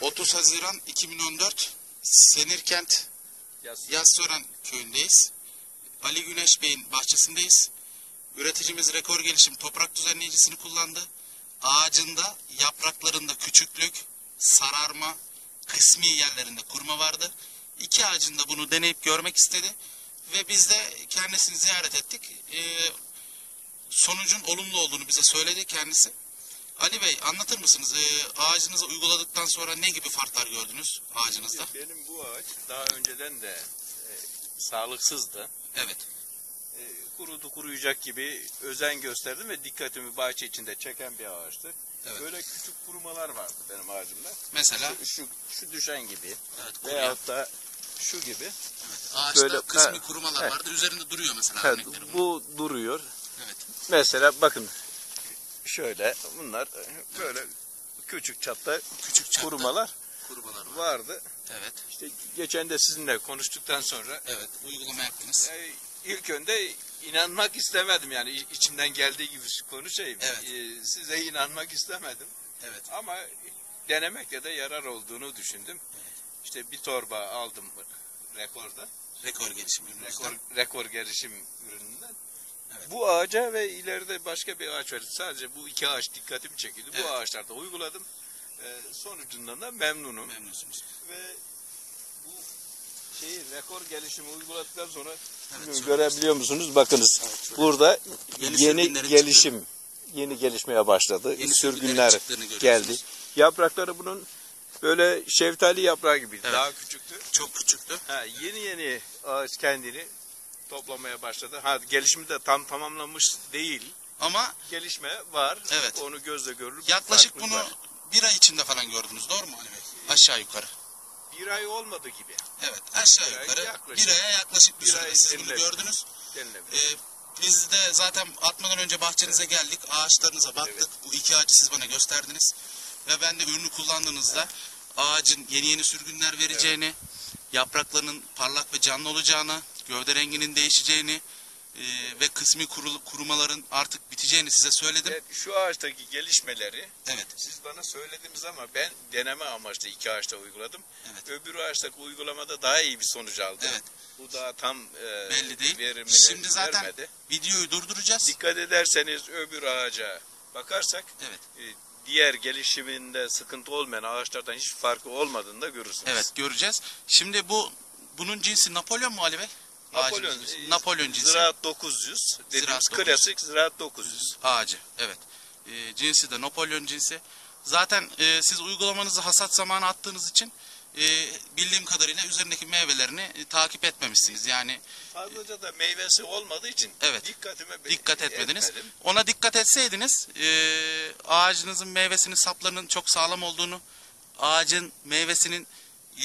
30 Haziran 2014 Senirkent Yaz. Yassören köyündeyiz. Ali Güneş Bey'in bahçesindeyiz. Üreticimiz rekor gelişim toprak düzenleyicisini kullandı. Ağacında yapraklarında küçüklük, sararma, kısmi yerlerinde kurma vardı. İki ağacında bunu deneyip görmek istedi. Ve biz de kendisini ziyaret ettik. Ee, sonucun olumlu olduğunu bize söyledi kendisi. Ali Bey anlatır mısınız? Ee, ağacınıza uyguladıktan sonra ne gibi farklar gördünüz ağacınızda? Benim bu ağaç daha önceden de e, sağlıksızdı. Evet. E, kurudu kuruyacak gibi özen gösterdim ve dikkatimi bahçe içinde çeken bir ağaçtı. Evet. Böyle küçük kurumalar vardı benim ağacımda. Mesela Şu, şu, şu düşen gibi evet, kuruyan. veyahut da şu gibi. Evet, ağaçta Böyle- kısmi ha, kurumalar evet. vardı. Üzerinde duruyor mesela bunun. bu duruyor. Evet. Mesela bakın şöyle bunlar böyle küçük çapta Küçük çapta kurumalar kurumalar var. vardı. Evet. İşte geçen de sizinle konuştuktan sonra Evet. Uygulama yaptınız. e, ilk önde inanmak istemedim yani içimden geldiği gibi konuşayım. Evet. E, size inanmak istemedim Evet. ama denemekte de yarar olduğunu düşündüm. İşte bir torba aldım rekorda. Rekor gelişim Rekor, ürünümüzden. rekor gelişim ürününden. Evet. Bu ağaca ve ileride başka bir ağaç var. Sadece bu iki ağaç dikkatimi çekildi. Evet. Bu ağaçlarda uyguladım. Ee, sonucundan da memnunum. Memnunsunuz. Ve bu şeyi rekor gelişimi uyguladıktan sonra Evet, görebiliyor musunuz? Bakınız Evet, burada Yeni yeni, gelişim yeni gelişmeye başladı. Yeni Sürgünler geldi. Yaprakları bunun böyle şeftali yaprağı gibiydi. Evet. Daha küçüktü. Çok küçüktü. Ha, yeni yeni ağaç kendini toplamaya başladı. Ha, gelişimi de tam tamamlamış değil. Ama Gelişme var. Evet. Onu gözle görülür. yaklaşık bunu var. bir ay içinde falan gördünüz. Doğru mu Ali Bey? Aşağı yukarı. bir ay olmadı gibi Evet. Aşağı Bir yukarı. yaklaşık. Bir aya yaklaşık bir, Bir sürede ay siz bunu gördünüz. Ee, biz de zaten atmadan önce bahçenize geldik. Ağaçlarınıza baktık. Evet. Bu iki ağacı siz bana gösterdiniz. Ve ben de ürünü kullandığınızda ağacın yeni yeni sürgünler vereceğini, yapraklarının parlak ve canlı olacağını, gövde renginin değişeceğini e, ve kısmi kurul- kurumaların artık biteceğini size söyledim. Evet, şu ağaçtaki gelişmeleri Evet. siz bana söylediniz ama ben deneme amaçlı iki ağaçta uyguladım. Evet. Öbür ağaçtaki uygulamada daha iyi bir sonuç aldım. Evet. Bu daha tam e, Belli değil. Şimdi zaten vermedi. videoyu durduracağız. Dikkat ederseniz öbür ağaca bakarsak Evet. e, diğer gelişiminde sıkıntı olmayan ağaçlardan hiç farkı olmadığını da görürsünüz. Evet göreceğiz. Şimdi bu bunun cinsi Napolyon mu Ali Bey? Napolyon, e, Napolyon cinsi. Ziraat 900 dediğimiz Ziraat 900. klasik Ziraat 900. ağacı. Evet. E, cinsi de Napolyon cinsi. Zaten e, siz uygulamanızı hasat zamanı attığınız için e, bildiğim kadarıyla üzerindeki meyvelerini e, takip etmemişsiniz. Yani Fazlaca da meyvesi olmadığı için Evet. dikkatime dikkat etmediniz. etmedim. Ona dikkat etseydiniz e, ağacınızın meyvesinin saplarının çok sağlam olduğunu, ağacın meyvesinin e,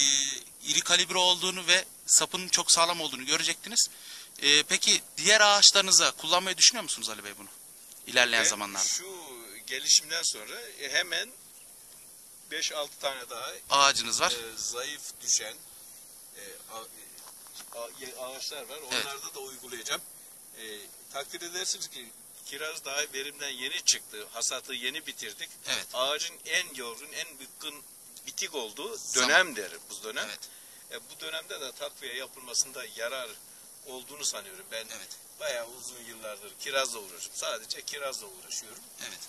iri kalibre olduğunu ve sapının çok sağlam olduğunu görecektiniz. E, peki diğer ağaçlarınıza kullanmayı düşünüyor musunuz Ali Bey bunu? İlerleyen Ben zamanlarda. Şu gelişimden sonra hemen 5-6 tane daha Ağacınız var. e, zayıf düşen e, a- a- ağaçlar var. Evet. Onlarda da uygulayacağım. E, takdir edersiniz ki kiraz daha verimden yeni çıktı. Hasatı yeni bitirdik. Evet. Ağacın en yorgun, en bıkkın, bitik olduğu Zaman. dönemdir bu dönem. Evet. E, bu dönemde de takviye yapılmasında yarar olduğunu sanıyorum. Ben Evet. bayağı uzun yıllardır kirazla uğraşıyorum. Sadece kirazla uğraşıyorum. Evet.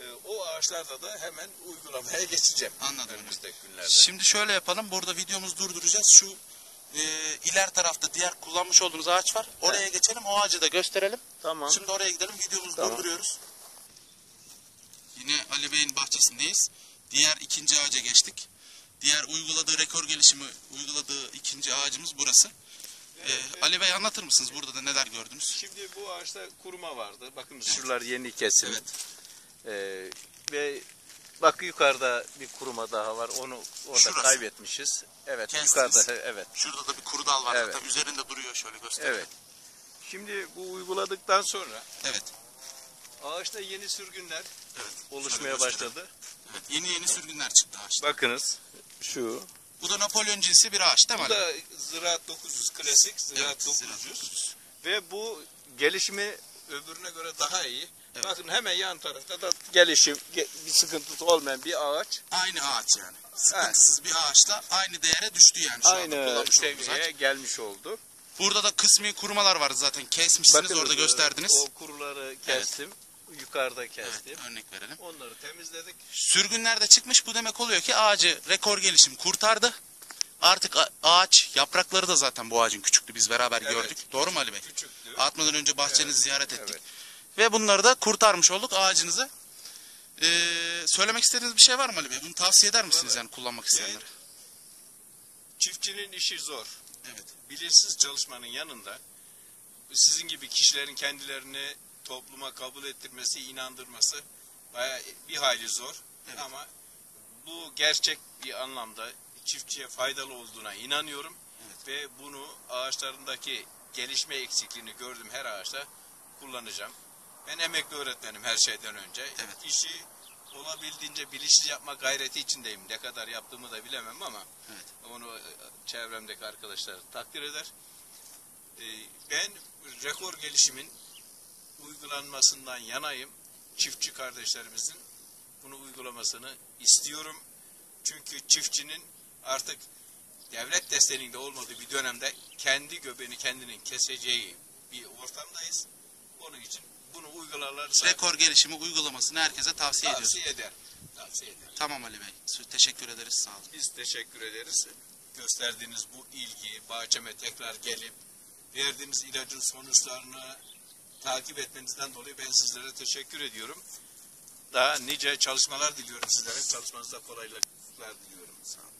E, o ağaçlarda da hemen uygulamaya geçeceğim. Anladım. Önümüzdeki günlerde. Şimdi şöyle yapalım. Burada videomuzu durduracağız. Şu e, iler tarafta diğer kullanmış olduğunuz ağaç var. Oraya geçelim. O ağacı da gösterelim. Tamam. Şimdi oraya gidelim. Videomuzu Tamam. durduruyoruz. Yine Ali Bey'in bahçesindeyiz. Diğer ikinci ağaca geçtik. Diğer uyguladığı rekor gelişimi uyguladığı ikinci ağacımız burası. Ee, Ali Bey anlatır mısınız burada da neler gördünüz? Şimdi bu ağaçta kuruma vardı. Bakın şuralar yeni kesim. Evet. Ee, ve bak yukarıda bir kuruma daha var. Onu orada Şurası. kaybetmişiz. Evet Kestiniz. yukarıda evet. Şurada da bir kuru dal var Evet. zaten. Üzerinde duruyor şöyle gösterelim. Evet. Şimdi bu uyguladıktan sonra Evet. Ağaçta yeni sürgünler Evet. oluşmaya başladı. Evet. Yeni yeni sürgünler çıktı ağaçta. Bakınız şu. Bu da Napolyon cinsi bir ağaç değil mi? Bu da Ziraat 900 klasik Ziraat Evet, 900. Ziraat 900. Ve bu gelişimi öbürüne göre daha iyi. Evet. Bakın hemen yan tarafta da gelişim, ge- bir sıkıntısı olmayan bir ağaç. Aynı ağaç yani. Sıkıntısız bir ağaçla aynı değere düştü yani şu Aynı seviyeye gelmiş oldu. Burada da kısmi kurumalar vardı zaten. Kesmişsiniz Bakın, orada e, gösterdiniz. O kuruları kestim. Yukarıda kestim. Evet, örnek verelim. Onları temizledik. Sürgünler de çıkmış. Bu demek oluyor ki ağacı rekor gelişim kurtardı. Artık ağaç yaprakları da zaten bu ağacın küçüktü. Biz beraber Evet. gördük. Doğru mu Ali Bey? Küçüktü. Atmadan önce bahçenizi Evet, ziyaret ettik. evet. Ve bunları da kurtarmış olduk ağacınızı. Ee, söylemek istediğiniz bir şey var mı Ali Bey? Bunu tavsiye eder misiniz Vallahi- yani kullanmak isteyenlere? Çiftçinin işi zor. Evet. bilinçsiz çalışmanın yanında sizin gibi kişilerin kendilerini topluma kabul ettirmesi, inandırması bayağı bir hayli zor. Evet. Ama bu gerçek bir anlamda çiftçiye faydalı olduğuna inanıyorum. Evet. Ve bunu ağaçlarındaki gelişme eksikliğini gördüm her ağaçta kullanacağım. Ben emekli öğretmenim her şeyden önce. Evet. İşi olabildiğince bilinçli yapma gayreti içindeyim. Ne kadar yaptığımı da bilemem ama Evet. onu e, çevremdeki arkadaşlar takdir eder. E, Ben rekor gelişimin uygulanmasından yanayım. Çiftçi kardeşlerimizin bunu uygulamasını istiyorum. Çünkü çiftçinin artık devlet desteğinde olmadığı bir dönemde kendi göbeğini kendinin keseceği bir ortamdayız. Onun için bunu uygularlarsa Rekor gelişimi uygulamasını herkese tavsiye tavsiye eder. Tavsiye eder. Tamam Ali Bey. Teşekkür ederiz. Sağ olun. Biz teşekkür ederiz. Gösterdiğiniz bu ilgi, bahçeme tekrar gelip verdiğiniz ilacın sonuçlarını takip etmenizden dolayı ben sizlere teşekkür ediyorum. Daha nice çalışmalar diliyorum sizlere. Çalışmanızda kolaylıklar diliyorum. Sağ olun.